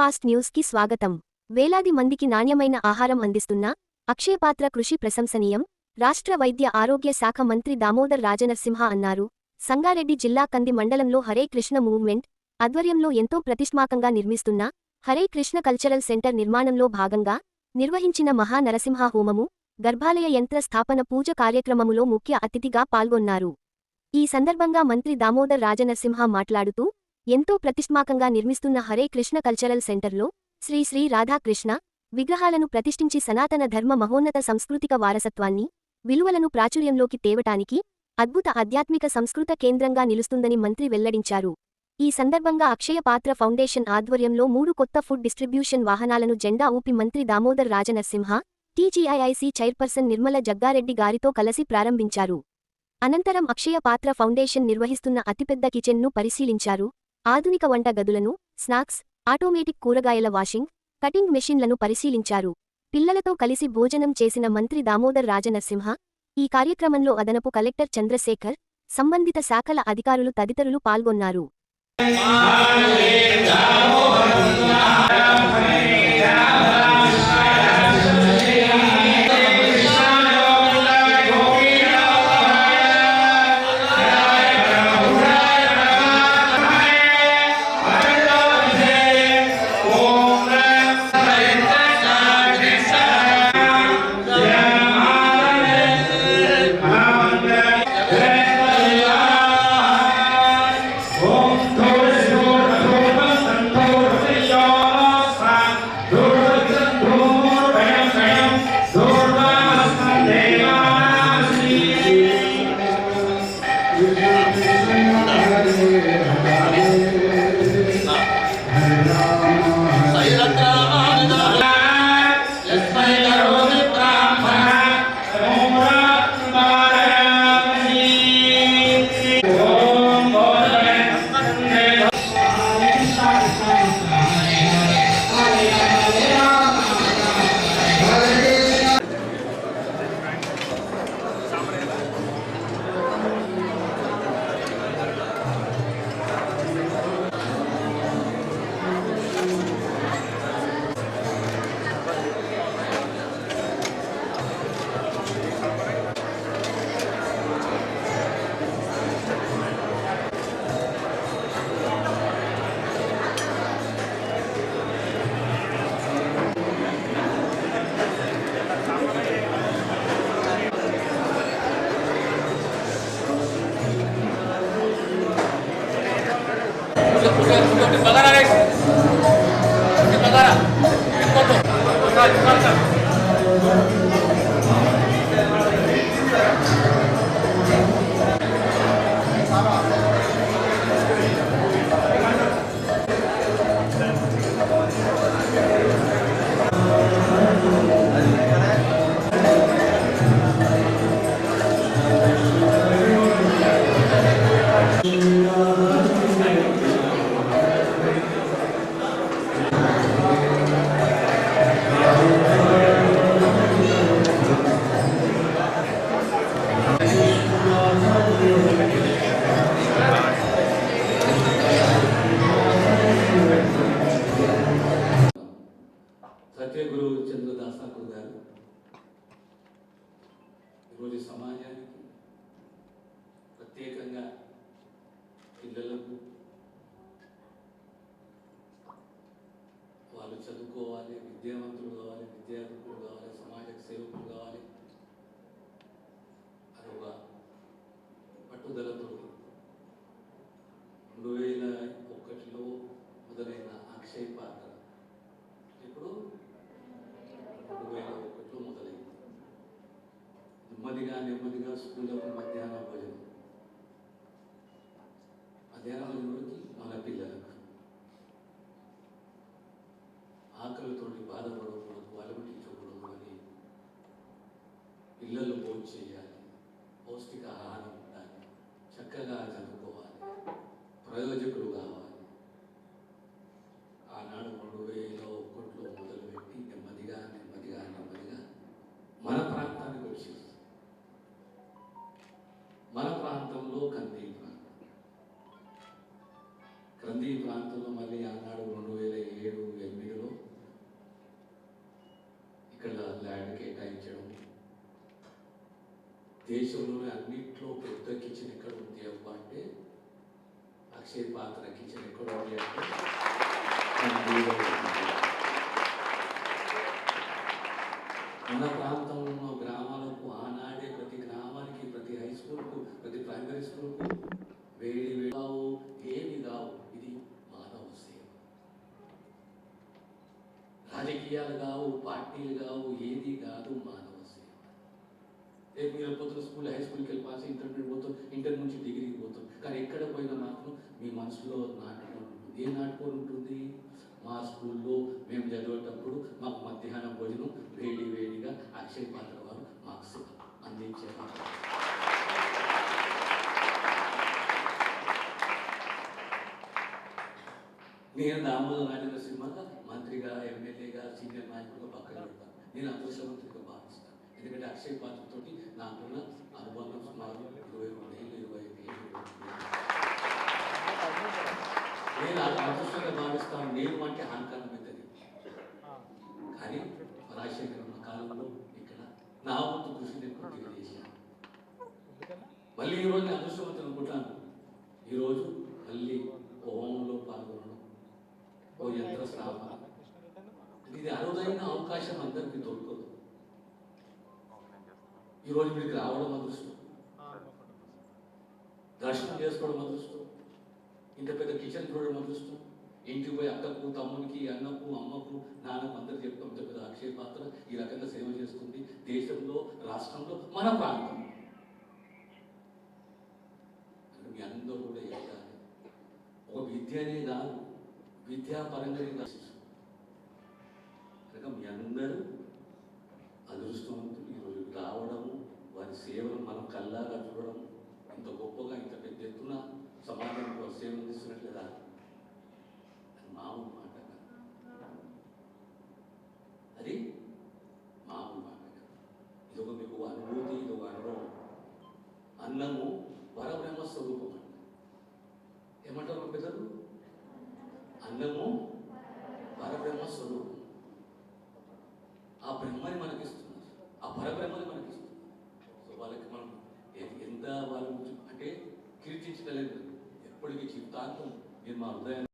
Fast న్యూస్కి స్వాగతం. వేలాది మందికి నాణ్యమైన ఆహారం అందిస్తున్న అక్షయపాత్ర కృషి ప్రశంసనీయం రాష్ట్ర వైద్య ఆరోగ్య శాఖ మంత్రి దామోదర్ రాజనరసింహ అన్నారు. సంగారెడ్డి జిల్లా కంది మండలంలో హరే కృష్ణ మూవ్మెంట్ ఆధ్వర్యంలో ఎంతో ప్రతిష్మాకంగా నిర్మిస్తున్న హరే కృష్ణ కల్చరల్ సెంటర్ నిర్మాణంలో భాగంగా నిర్వహించిన మహా నరసింహ హోమము గర్భాలయ యంత్ర స్థాపన పూజ కార్యక్రమములో ముఖ్య అతిథిగా పాల్గొన్నారు. ఈ సందర్భంగా మంత్రి దామోదర్ రాజనరసింహ మాట్లాడుతూ ఎంతో ప్రతిష్మాకంగా నిర్మిస్తున్న హరే కృష్ణ కల్చరల్ సెంటర్లో శ్రీ శ్రీ రాధాకృష్ణ విగ్రహాలను ప్రతిష్ఠించి సనాతన ధర్మ మహోన్నత సాంస్కృతిక వారసత్వాన్ని విలువలను ప్రాచుర్యంలోకి తేవటానికి అద్భుత ఆధ్యాత్మిక సంస్కృత కేంద్రంగా నిలుస్తుందని మంత్రి వెల్లడించారు. ఈ సందర్భంగా అక్షయ పాత్ర ఫౌండేషన్ ఆధ్వర్యంలో మూడు కొత్త ఫుడ్ డిస్ట్రిబ్యూషన్ వాహనాలను జెండా ఊపి మంత్రి దామోదర్ రాజనరసింహ టీజీఐఐసీ చైర్పర్సన్ నిర్మల జగ్గారెడ్డి గారితో కలసి ప్రారంభించారు. అనంతరం అక్షయ పాత్ర ఫౌండేషన్ నిర్వహిస్తున్న అతిపెద్ద కిచెన్ను పరిశీలించారు. ఆధునిక వంట గదులను స్నాక్స్ ఆటోమేటిక్ కూరగాయల వాషింగ్ కటింగ్ మెషిన్లను పరిశీలించారు. పిల్లలతో కలిసి భోజనం చేసిన మంత్రి దామోదర్ రాజనరసింహ ఈ కార్యక్రమంలో అదనపు కలెక్టర్ చంద్రశేఖర్ సంబంధిత శాఖల అధికారులు తదితరులు పాల్గొన్నారు. バナナレース దాసాకు గారు ఈరోజు సమాజానికి ప్రత్యేకంగా పిల్లలకు వాళ్ళు చదువుకోవాలి విద్యావంతులు కావాలి విద్యార్థులు కావాలి సమాజ సేవకులు కావాలి అదొక పట్టుదలతో రెండు వేల ఒకటిలో మొదలైన అక్షయ్ పాత్ర ఇప్పుడు రెండు వేల ఒకటిలో మొదలైంది నెమ్మదిగా నెమ్మదిగా స్కూళ్ళకు మధ్యాహ్న భోజనం. మధ్యాహ్న భోజనంకి మన పిల్లలకు. ఆకలితోటి బాధపడకూడదు అలవటించకూడదు అని పిల్లలు భోజనం చేయాలి. పౌష్టిక ప్రాంతంలో కంది ప్రాంతం క్రంది ప్రాంతంలో మళ్ళీ ఆనాడు రెండు వేల ఏడు ఎనిమిదిలో ఇక్కడ ల్యాండ్ కేటాయించడం. దేశంలోనే అన్నింటిలో పెద్ద కిచెన్ ఎక్కడ ఉంది అబ్బ అంటే అక్షయ పాత్ర కిచెన్ ఎక్కడ ఉంది అంటే మన ప్రాంతంలో. రాజకీయాలు కావు పార్టీలు కావు ఏది కాదు మానవ సేవ. రేపు మీరు పోతున్న స్కూల్ హై స్కూల్కి వెళ్ళి పాస్ ఇంటర్మీడియట్ పోతాం ఇంటర్ నుంచి డిగ్రీకి పోతాం. కానీ ఎక్కడ పోయినా మాత్రం మీ మనసులో నాటుకొని ఉంటుంది. ఏం నాటుకొని ఉంటుంది? మా స్కూల్లో మేము చదివేటప్పుడు మాకు మధ్యాహ్నం భోజనం వేడి వేడిగా అక్షయ పాత్ర వారు మాకు అందించేవారు నేను దామోదర రాజేంద్ర సీనియర్ నాయకుడిగా పక్కన పెడతాను నేను అదృష్టవంతుడిగా భావిస్తాను. ఎందుకంటే అక్షయ పాత్రతోటి నాకున్న అనుబంధం సుమారు ఇరవై రెండు ఏళ్ళు ఇరవై ఐదు ఏళ్ళు నేను అది అదృష్టంగా భావిస్తాను. నేను అంటే అహంకారం పెద్దది. కానీ రాజశేఖర్ ఉన్న కాలంలో ఇక్కడ నా వంతు కృషి నేను కొద్దిగా చేశాను మళ్ళీ ఈరోజు నేను అదృష్టవంతులు అనుకుంటాను. ఈరోజు మళ్ళీ హోమంలో పాల్గొనడం ఓ యంత్ర స్థాపన ఇది అరుదైన అవకాశం అందరికీ దొరకదు ఈరోజు మీకు రావడం అదృష్టం. దర్శనం చేసుకోవడం అదృష్టం. ఇంత పెద్ద కిచెన్ చూడడం అదృష్టం. ఇంటికి పోయి అక్కకు తమ్మునికి అన్నకు అమ్మకు నాన్నకు అందరు చెప్తాం. ఇంత పెద్ద అక్షయ పాత్ర ఈ రకంగా సేవ చేస్తుంది దేశంలో రాష్ట్రంలో మన ప్రాంతం మీ అందరూ కూడా ఎదగాలి ఒక విద్యనే కాదు విద్యాపరంగానే కాదు కనుక మీ అందరూ అదృష్టవంతులు. ఈరోజు రావడము వారి సేవను మనం కల్లాగా చూడడం ఇంత గొప్పగా ఇంత పెద్ద ఎత్తున సమాజంలో సేవ అందిస్తున్నట్లేదా? అది మామూలు మాట కాదు. అది మామూలు మాట కాదు. ఇది ఒక మీకు అనుభూతి ఇది ఒక అనుభవం. అన్నము పరబ్రహ్మ స్వరూపం అంట. ఏమంటారు పెద్దలు? అన్నము పరబ్రహ్మ స్వరూపం. ఆ బ్రహ్మని మనకిస్తున్నారు ఆ పరబ్రహ్మని మనకిస్తున్నారు సో వాళ్ళకి మనం ఎంత వాళ్ళ అంటే కీర్తించగలేదు ఎప్పటికీ జీవితాంతం నేను మా హృదయాన్ని